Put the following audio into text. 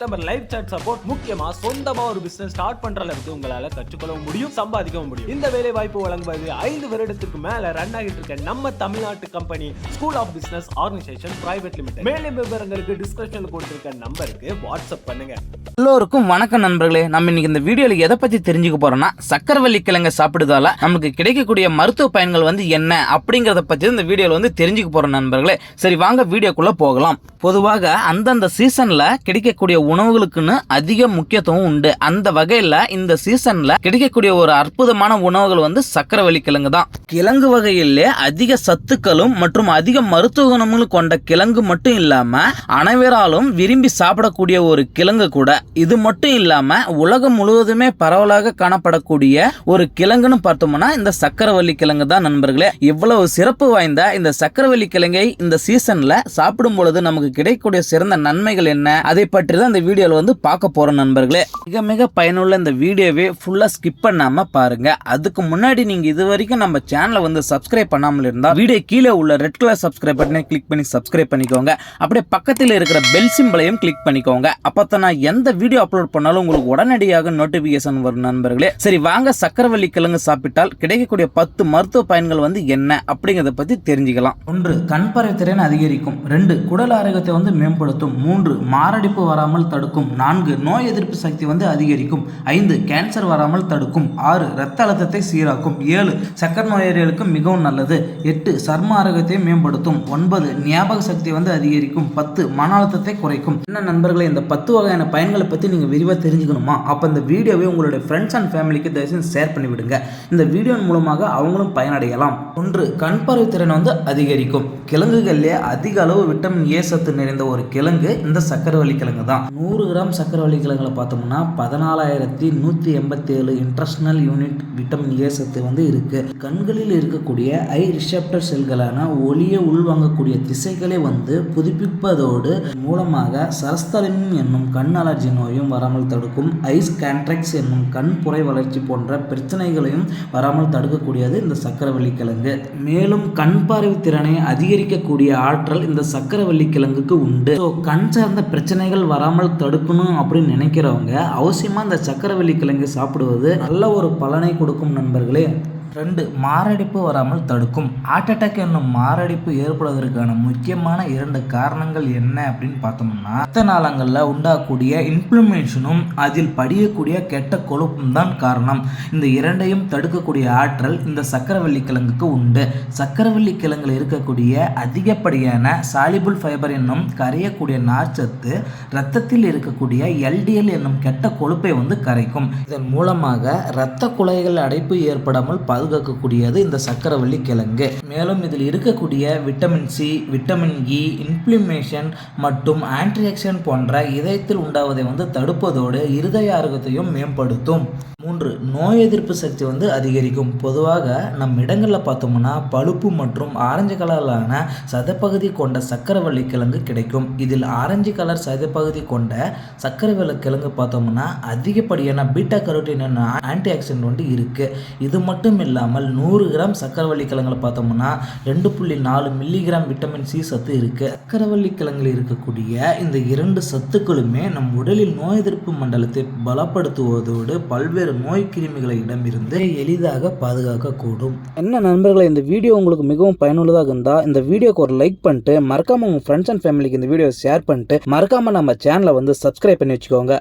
customer live chat support முக்கியமா சொந்தமா ஒரு பிசினஸ் ஸ்டார்ட் பண்ற அளவுக்கு உங்களால கற்றுக்கொள்ளவும் முடியும் சம்பாதிக்கவும் முடியும். இந்த வேலை வாய்ப்பு வழங்குவது ஐந்து வருடத்துக்கு மேல ரன் ஆகிட்டு இருக்க நம்ம தமிழ்நாட்டு company school of business organisation private limited மேலும் விவரங்களுக்கு டிஸ்கிரிப்ஷன்ல கொடுத்திருக்க நம்பருக்கு வாட்ஸ்அப் பண்ணுங்க. எல்லோருக்கும் வணக்கம் நண்பர்களே. நம்ம இன்னைக்கு இந்த வீடியோல எதை பத்தி தெரிஞ்சுக்க போறோம்னா சக்கரவள்ளி கிழங்கு சாப்பிடுறதால நமக்கு கிடைக்கக்கூடிய மருத்துவ பயன்கள் வந்து என்ன அப்படிங்கறத பத்தி இந்த வீடியோல வந்து தெரிஞ்சுக்க போறோம் நண்பர்களே. சரி வாங்க வீடியோக்குள்ள போகலாம். பொதுவாக அந்தந்த சீசன்ல கிடைக்கக்கூடிய உணவுகளுக்குன்னு அதிக முக்கியத்துவம் உண்டு. அந்த வகையில இந்த சீசன்ல கிடைக்கக்கூடிய ஒரு அற்புதமான உணவுகள் வந்து சக்கரவள்ளி கிழங்கு தான். கிழங்கு வகையிலே அதிக சத்துக்களும் மற்றும் அதிக மருத்துவ குணங்களும் கொண்ட கிழங்கு மட்டும் இல்லாம அனைவராலும் விரும்பி சாப்பிடக்கூடிய ஒரு கிழங்கு கூட. இது மட்டும் இல்லாம உலகம் முழுவதுமே பரவலாக காணப்படக்கூடிய ஒரு கிழங்குன்னு பார்த்தோம்னா இந்த சக்கரவள்ளி கிழங்கு தான் நண்பர்களே. இவ்வளவு சிறப்பு வாய்ந்த இந்த சக்கரவள்ளி கிழங்கை இந்த சீசன்ல சாப்பிடும் பொழுது நமக்கு கிடைக்கக்கூடிய சிறந்த நன்மைகள் என்ன? அதை பற்றி தான் இந்த வீடியோவில் வந்து பார்க்க போகிற நண்பர்களே. மிக மிக பயனுள்ள இந்த வீடியோவே ஃபுல்லா ஸ்கிப் பண்ணாம பாருங்க. அதுக்கு முன்னாடி நீங்கள் இது வரைக்கும் நம்ம சேனலை வந்து சப்ஸ்கிரைப் பண்ணாமல் இருந்தால் வீடியோ கீழே உள்ள ரெட் கலர் சப்ஸ்கிரைப் பட்டனை கிளிக் பண்ணி சப்ஸ்கிரைப் பண்ணிக்கோங்க. அப்படியே பக்கத்தில் இருக்கிற பெல் சிம்பிளையும் கிளிக் பண்ணிக்கோங்க. அப்பதான் நான் எந்த வீடியோ அப்லோட் பண்ணாலும் உங்களுக்கு உடனடியாக நோட்டிஃபிகேஷன் வரும் நண்பர்களே. சரி வாங்க சக்கரவள்ளி கிழங்கு சாப்பிட்டால் கிடைக்கக்கூடிய பத்து மருத்துவ பயன்கள் வந்து என்ன அப்படிங்கிறத பற்றி தெரிஞ்சுக்கலாம். ஒன்று கண் பார்வை திறன் அதிகரிக்கும். ரெண்டு குடல் ஆரோக்கியத்தை வந்து மேம்படுத்தும். மூன்று மாரடைப்பு வராமல் தடுக்கும். நான்கு நோய் எதிர்ப்பு சக்தி வந்து அதிகரிக்கும். ஐந்து கேன்சர் வராமல் தடுக்கும். ஆறு இரத்த அழுத்தத்தை சீராக்கும். ஏழு சக்கர நோயாளிகளுக்கு மிகவும் நல்லது. எட்டு சர்ம ஆரோக்கியத்தை மேம்படுத்தும். ஒன்பது ஞாபக சக்தி வந்து அதிகரிக்கும். பத்து மன அழுத்தத்தை குறைக்கும். என்ன நண்பர்களே இந்த பத்து வகையான பயன்களை பற்றி நீங்கள் விரிவாக தெரிஞ்சுக்கணுமா? அப்போ இந்த வீடியோவை உங்களுடைய ஃப்ரெண்ட்ஸ் அண்ட் ஃபேமிலிக்கு தயவுசெய்து ஷேர் பண்ணி விடுங்க இந்த வீடியோ மூலமாக அவங்களும் பயனடையலாம். ஒன்று கண் பார்வை திறன் வந்து அதிகரிக்கும். கிழங்குகளிலே அதிக அளவு விட்டமின் ஏ சத்து நிறைந்த ஒரு கிழங்கு இந்த சக்கரவள்ளி கிழங்கு தான் நூறு கிராம் சக்கரவள்ளி கிழங்குல பார்த்தோம்னா பதினாலாயிரத்தி நூற்றி எண்பத்தேழு ஏழு யூனிட் விட்டமின் ஏ சத்து வந்து இருக்குது கண்களில் இருக்கக்கூடிய ஐ ரிசெப்டர் செல்களான ஒளியை உள்வாங்கக்கூடிய திசைகளை வந்து புதுப்பிப்பதோடு மூலமாக சரஸ்தலின் என்னும் கண் அலர்ஜி நோயும் வராமல் தடுக்கும். ஐஸ் கேண்ட்ராக்ஸ் என்னும் கண் புரை வளர்ச்சி போன்ற பிரச்சனைகளையும் வராமல் தடுக்கக்கூடியது இந்த சக்கரவள்ளி கிழங்கு. மேலும் கண் பார்வை திறனை அதிகரிக்கக்கூடிய ஆற்றல் இந்த சக்கரவள்ளி கிழங்குக்கு உண்டு. ஸோ கண் சார்ந்த பிரச்சனைகள் வராமல் தடுக்கணும் அப்படின்னு நினைக்கிறவங்க அவசியமாக இந்த சக்கரவள்ளி கிழங்கு சாப்பிடுவது நல்ல ஒரு பலனை கொடுக்கும் நண்பர்களே. ரெண்டு மாரடைப்பு வராமல் தடுக்கும். ஹார்ட் அட்டாக் என்னும் மாரடைப்பு ஏற்படுவதற்கான முக்கியமான இரண்டு காரணங்கள் என்ன அப்படின்னு பார்த்தோம்னா ரத்த நாளங்களில் உண்டாகக்கூடிய இன்ஃப்ளமேஷனும் அதில் படியக்கூடிய கெட்ட கொழுப்பும் தான் காரணம். இந்த இரண்டையும் தடுக்கக்கூடிய ஆற்றல் இந்த சக்கரவள்ளி கிழங்குக்கு உண்டு. சக்கரவள்ளி கிழங்கில் இருக்கக்கூடிய அதிகப்படியான சாலிபுல் ஃபைபர் என்னும் கரையக்கூடிய நார்ச்சத்து ரத்தத்தில் இருக்கக்கூடிய எல்டிஎல் என்னும் கெட்ட கொழுப்பை வந்து கரைக்கும். இதன் மூலமாக இரத்த குலைகள் அடைப்பு ஏற்படாமல் பாதுகாக்கக்கூடியது இந்த சக்கரவள்ளி கிழங்கு. மேலும் இதில் இருக்கக்கூடிய vitamin C vitamin E inflammation மற்றும் ஆன்டிஆக்சிடென்ட் போன்ற இதயத்தில் உண்டாவதை வந்து தடுப்பதோடு இருதய ஆரோக்கியத்தையும் மேம்படுத்தும். மூன்று நோய் எதிர்ப்பு சக்தி வந்து அதிகரிக்கும். பொதுவாக நம் இடங்களில் பார்த்தோம்னா பழுப்பு மற்றும் ஆரஞ்சு கலரிலான சதப்பகுதி கொண்ட சக்கரவள்ளி கிழங்கு கிடைக்கும். இதில் ஆரஞ்சு கலர் சதப்பகுதி கொண்ட சக்கரவள்ளி கிழங்கு பார்த்தோம்னா அதிகப்படியான பீட்டா கரோட்டின் ஆன்டி ஆக்சிடென்ட் வந்து இருக்குது இது மட்டும் இல்லாமல் நூறு கிராம் சக்கரவள்ளி கிழங்குல பார்த்தோம்னா ரெண்டு புள்ளி நாலு மில்லிகிராம் விட்டமின் சி சத்து இருக்கு. சக்கரவள்ளி கிழங்கில் இருக்கக்கூடிய இந்த இரண்டு சத்துக்களுமே நம் உடலில் நோய் எதிர்ப்பு மண்டலத்தை பலப்படுத்துவதோடு பல்வேறு நோய் கிருமிகளை இடமிருந்து எளிதாக பாதுகாக்கக்கூடும். என்ன நண்பர்களை இந்த வீடியோ உங்களுக்கு மிகவும் பயனுள்ளதாக இருந்தால் இந்த வீடியோக்கு ஒரு லைக் பண்ணிட்டு மறக்காம உங்கள் ஃப்ரெண்ட்ஸ் அண்ட் ஃபேமிலிக்கு இந்த வீடியோ ஷேர் பண்ணிட்டு மறக்காம நம்ம சேனலை வந்து சப்ஸ்கிரைப் பண்ணி வச்சுக்கோங்க.